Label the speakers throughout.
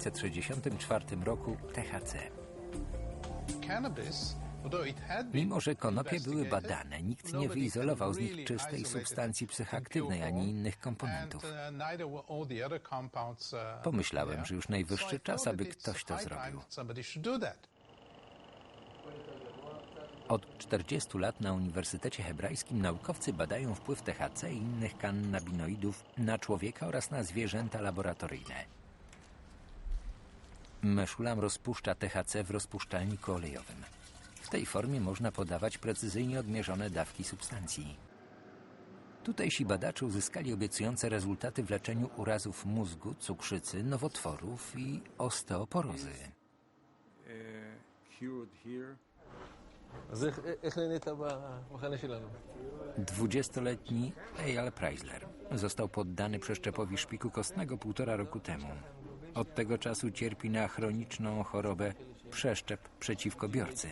Speaker 1: 1964 roku THC. Mimo, że konopie były badane, nikt nie wyizolował z nich czystej substancji psychoaktywnej ani innych komponentów.
Speaker 2: uh, uh,
Speaker 1: Pomyślałem, że już najwyższy czas, aby ktoś to zrobił. Od 40 lat na Uniwersytecie Hebrajskim naukowcy badają wpływ THC i innych kannabinoidów na człowieka oraz na zwierzęta laboratoryjne. Meszulam rozpuszcza THC w rozpuszczalniku olejowym. W tej formie można podawać precyzyjnie odmierzone dawki substancji. Tutejsi badacze uzyskali obiecujące rezultaty w leczeniu urazów mózgu, cukrzycy, nowotworów i osteoporozy. Dwudziestoletni Eyal Preisler został poddany przeszczepowi szpiku kostnego półtora roku temu. Od tego czasu cierpi na chroniczną chorobę przeszczep
Speaker 3: przeciwkobiorcy.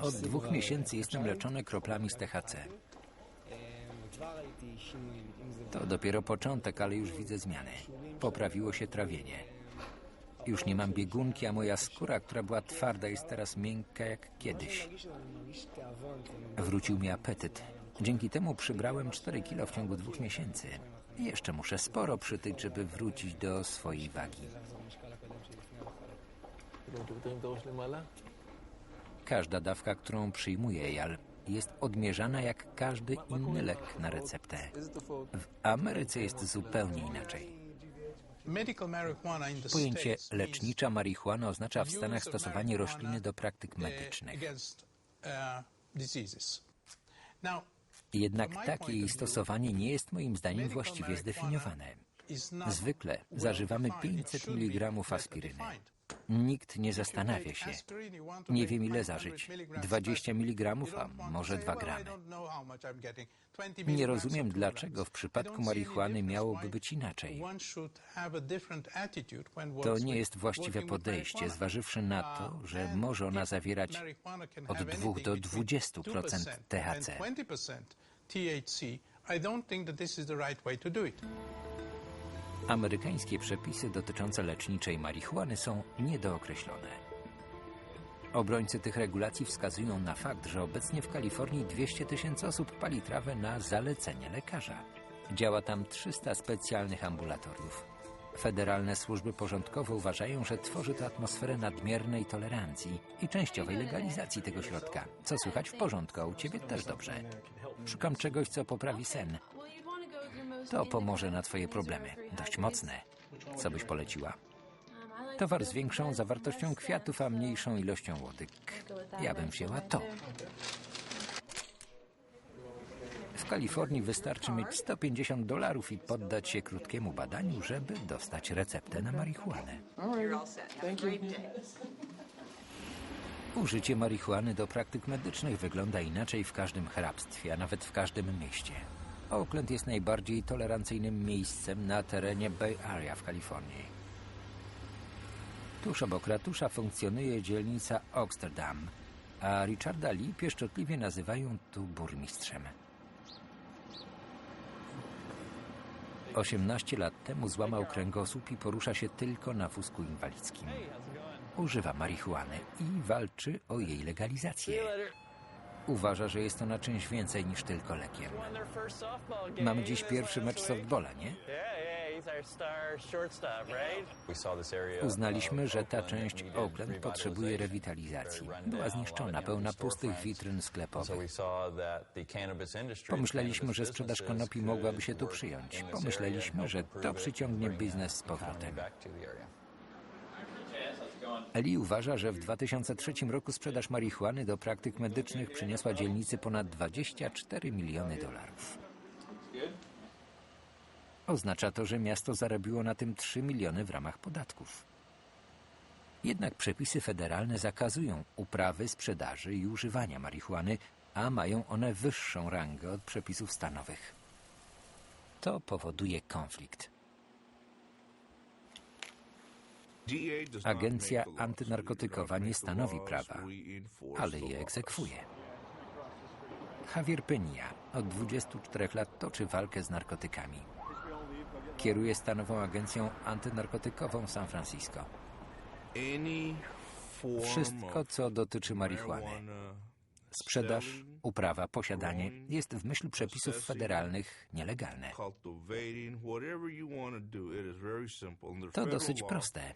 Speaker 1: Od dwóch miesięcy jestem leczony kroplami z THC. To dopiero początek, ale już widzę zmiany. Poprawiło się trawienie. Już nie mam biegunki, a moja skóra, która była twarda, jest teraz miękka jak kiedyś. Wrócił mi apetyt. Dzięki temu przybrałem 4 kilo w ciągu dwóch miesięcy. I jeszcze muszę sporo przytyć, żeby wrócić do swojej wagi. Każda dawka, którą przyjmuje Jal, jest odmierzana jak każdy inny lek na receptę. W Ameryce jest zupełnie inaczej. Pojęcie lecznicza marihuana oznacza w Stanach stosowanie rośliny do praktyk medycznych. Jednak takie jej stosowanie nie jest moim zdaniem właściwie zdefiniowane. Zwykle zażywamy
Speaker 2: defined. It
Speaker 1: 500
Speaker 2: should be
Speaker 1: mg aspiryny. Nikt nie zastanawia się. Nie wiem ile zażyć. 20 mg, a może 2 gramy. Nie rozumiem, dlaczego w przypadku marihuany miałoby być inaczej. To nie jest właściwe podejście, zważywszy na to, że może ona zawierać od 2 do 20% THC.
Speaker 2: I don't think that this is the right way to do it.
Speaker 1: Amerykańskie przepisy dotyczące leczniczej marihuany są niedookreślone. Obrońcy tych regulacji wskazują na fakt, że obecnie w Kalifornii 200 tysięcy osób pali trawę na zalecenie lekarza. Działa tam 300 specjalnych ambulatoriów. Federalne służby porządkowe uważają, że tworzy to atmosferę nadmiernej tolerancji i częściowej legalizacji tego środka. Co słychać w porządku, a u ciebie też dobrze. Szukam czegoś, co poprawi sen. To pomoże na twoje problemy. Dość mocne. Co byś poleciła? Towar z większą zawartością kwiatów, a mniejszą ilością łodyg. Ja bym wzięła to. W Kalifornii wystarczy mieć 150 dolarów i poddać się krótkiemu badaniu, żeby dostać receptę na marihuanę. Użycie marihuany do praktyk medycznych wygląda inaczej w każdym hrabstwie, a nawet w każdym mieście. Oakland jest najbardziej tolerancyjnym miejscem na terenie Bay Area w Kalifornii. Tuż obok ratusza funkcjonuje dzielnica Oxterdam, a Richarda Lee pieszczotliwie nazywają tu burmistrzem. 18 lat temu złamał kręgosłup i porusza się tylko na wózku inwalidzkim. Używa marihuany i walczy o jej legalizację. Uważa, że jest ona czymś więcej niż tylko lekiem. Mamy dziś pierwszy mecz softballa, nie? Uznaliśmy, że ta część Oakland potrzebuje rewitalizacji. Była zniszczona, pełna pustych witryn sklepowych. Pomyśleliśmy, że sprzedaż konopi mogłaby się tu przyjąć. Pomyśleliśmy, że to przyciągnie biznes z powrotem. Eli uważa, że w 2003 roku sprzedaż marihuany do praktyk medycznych przyniosła dzielnicy ponad 24 miliony dolarów. Oznacza to, że miasto zarobiło na tym 3 miliony w ramach podatków. Jednak przepisy federalne zakazują uprawy, sprzedaży i używania marihuany, a mają one wyższą rangę od przepisów stanowych. To powoduje konflikt. Agencja antynarkotykowa nie stanowi prawa, ale je egzekwuje. Javier Peña od 24 lat toczy walkę z narkotykami. Kieruje stanową agencją antynarkotykową San Francisco. Wszystko, co dotyczy marihuany. Sprzedaż, uprawa, posiadanie jest w myśl przepisów federalnych nielegalne.
Speaker 4: to
Speaker 1: dosyć proste.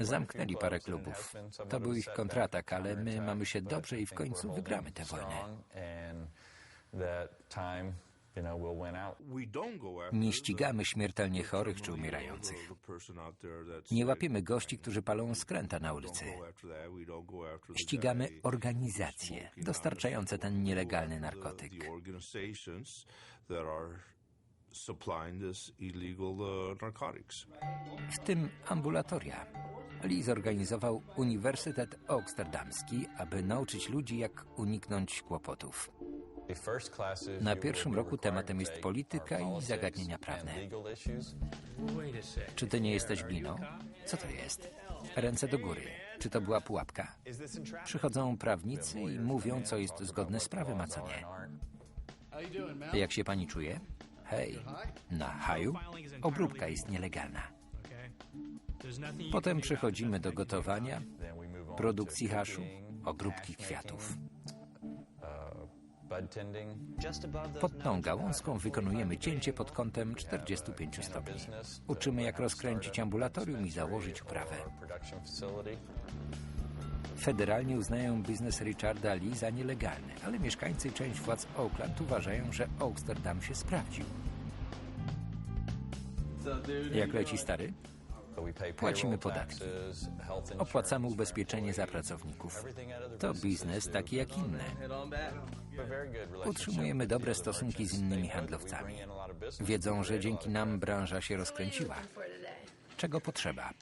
Speaker 1: Zamknęli parę klubów. To był ich kontratak, ale my mamy się dobrze i w końcu wygramy tę wojnę. Nie ścigamy śmiertelnie chorych czy umierających. Nie łapiemy gości, którzy palą skręta na ulicy. Ścigamy organizacje dostarczające ten nielegalny narkotyk.
Speaker 4: Uh,
Speaker 1: w tym ambulatoria. Lee zorganizował Uniwersytet Amsterdamski, aby nauczyć ludzi, jak uniknąć kłopotów. Na pierwszym roku tematem jest polityka
Speaker 5: are
Speaker 1: i zagadnienia prawne. Czy ty nie jesteś gliną? Co to jest? Ręce do góry. Czy to była pułapka? Przychodzą prawnicy i mówią, co jest zgodne z prawem, a co nie. Jak się pani czuje? Hej, na haju? Obróbka jest nielegalna. Potem przechodzimy do gotowania, produkcji haszu, obróbki kwiatów. Pod tą gałązką wykonujemy cięcie pod kątem 45 stopni. Uczymy, jak rozkręcić ambulatorium i założyć uprawę. Federalnie uznają biznes Richarda Lee za nielegalny, ale mieszkańcy i część władz Oakland uważają, że Amsterdam się sprawdził. Jak leci stary? Płacimy podatki. Opłacamy ubezpieczenie za pracowników. To biznes taki jak
Speaker 5: relationship
Speaker 1: Utrzymujemy dobre stosunki z innymi handlowcami. Wiedzą, że dzięki nam branża się rozkręciła. Czego potrzeba?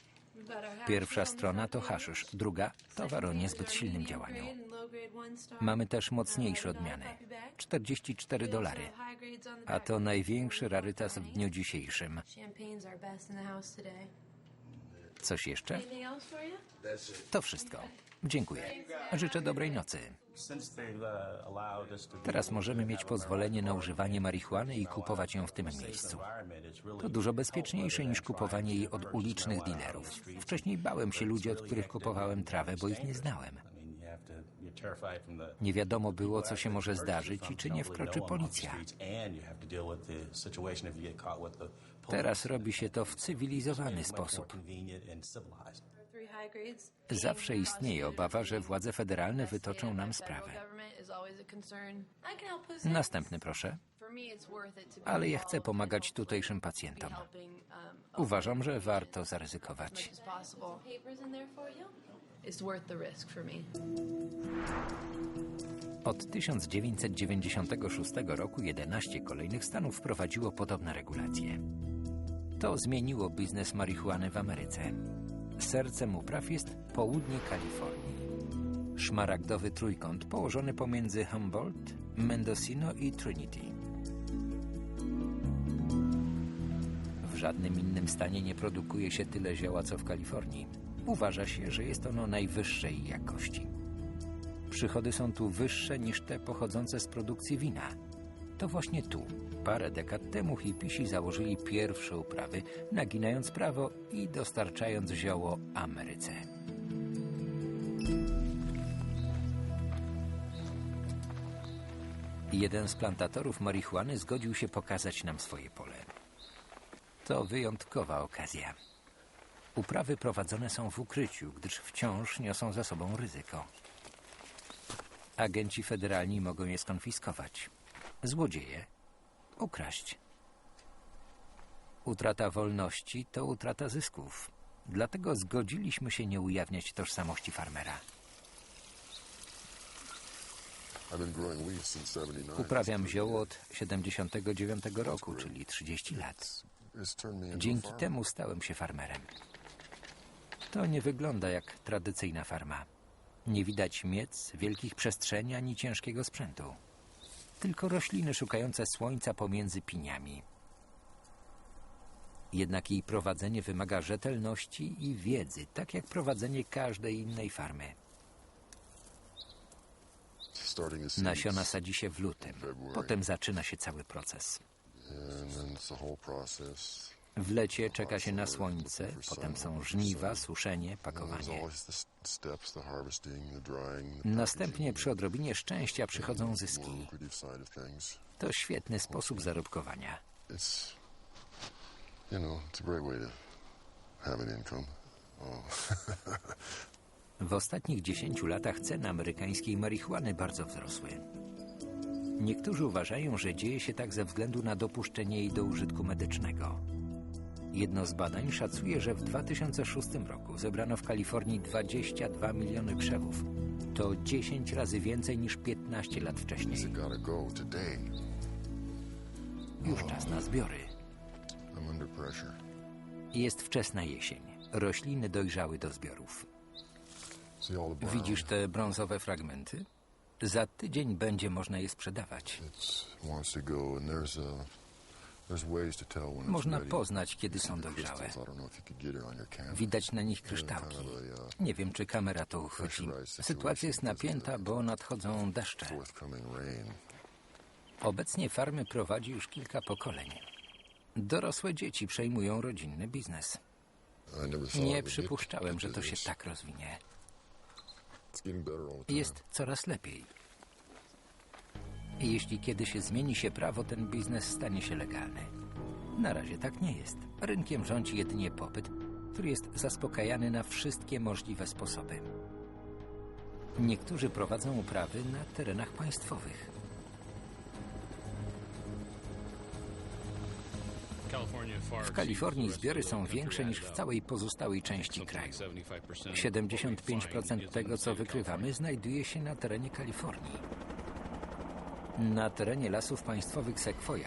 Speaker 1: Pierwsza strona to haszysz, druga towar o niezbyt silnym działaniu. Mamy też mocniejsze odmiany. 44 dolary. A to największy rarytas w dniu dzisiejszym. Coś jeszcze? To wszystko. Dziękuję. Życzę dobrej nocy. Teraz możemy mieć pozwolenie na używanie marihuany i kupować ją w tym miejscu. To dużo bezpieczniejsze niż kupowanie jej od ulicznych dealerów. Wcześniej bałem się ludzi, od których kupowałem trawę, bo ich nie znałem. Nie wiadomo było, co się może zdarzyć i czy nie wkroczy policja. Teraz robi się to w cywilizowany sposób. Zawsze istnieje obawa, że władze federalne wytoczą nam sprawę. Następny proszę. Ale ja chcę pomagać tutejszym pacjentom. Uważam, że warto zaryzykować.
Speaker 6: It's worth the risk for me.
Speaker 1: Od 1996 roku 11 kolejnych stanów wprowadziło podobne regulacje. To zmieniło biznes marihuany w Ameryce. Sercem upraw jest południe Kalifornii. Szmaragdowy trójkąt położony pomiędzy Humboldt, Mendocino i Trinity. W żadnym innym stanie nie produkuje się tyle zioła co w Kalifornii. Uważa się, że jest ono najwyższej jakości. Przychody są tu wyższe niż te pochodzące z produkcji wina. To właśnie tu, parę dekad temu hipisi założyli pierwsze uprawy, naginając prawo i dostarczając zioło Ameryce. Jeden z plantatorów marihuany zgodził się pokazać nam swoje pole. To wyjątkowa okazja. Uprawy prowadzone są w ukryciu, gdyż wciąż niosą za sobą ryzyko. Agenci federalni mogą je skonfiskować. Złodzieje ukraść. Utrata wolności to utrata zysków. Dlatego zgodziliśmy się nie ujawniać tożsamości farmera. Uprawiam zioło od 79 roku, czyli 30 lat. Dzięki temu stałem się farmerem. To nie wygląda jak tradycyjna farma. Nie widać miec, wielkich przestrzeni ani ciężkiego sprzętu. Tylko rośliny szukające słońca pomiędzy piniami. Jednak jej prowadzenie wymaga rzetelności i wiedzy, tak jak prowadzenie każdej innej farmy. Nasiona sadzi się w lutym. Potem zaczyna się cały proces. W lecie czeka się na słońce, potem są żniwa, suszenie, pakowanie. Następnie przy odrobinie szczęścia przychodzą zyski. To świetny sposób zarobkowania. W ostatnich 10 latach ceny amerykańskiej marihuany bardzo wzrosły. Niektórzy uważają, że dzieje się tak ze względu na dopuszczenie jej do użytku medycznego. Jedno z badań szacuje, że w 2006 roku zebrano w Kalifornii 22 miliony krzewów. To 10 razy więcej niż 15 lat wcześniej. Już czas na zbiory. Jest wczesna jesień. Rośliny dojrzały do zbiorów. Widzisz te brązowe fragmenty? Za tydzień będzie można je sprzedawać. Można poznać, kiedy są dojrzałe. Widać na nich kryształki. Nie wiem, czy kamera to uchwyci. Sytuacja jest napięta, bo nadchodzą deszcze. Obecnie farmy prowadzi już kilka pokoleń. Dorosłe dzieci przejmują rodzinny biznes. Nie przypuszczałem, że to się tak rozwinie. Jest coraz lepiej. I jeśli kiedyś zmieni się prawo, ten biznes stanie się legalny. Na razie tak nie jest. Rynkiem rządzi jedynie popyt, który jest zaspokajany na wszystkie możliwe sposoby. Niektórzy prowadzą uprawy na terenach państwowych. W Kalifornii zbiory są większe niż w całej pozostałej części kraju. 75% tego, co wykrywamy, znajduje się na terenie Kalifornii. Na terenie lasów państwowych trwa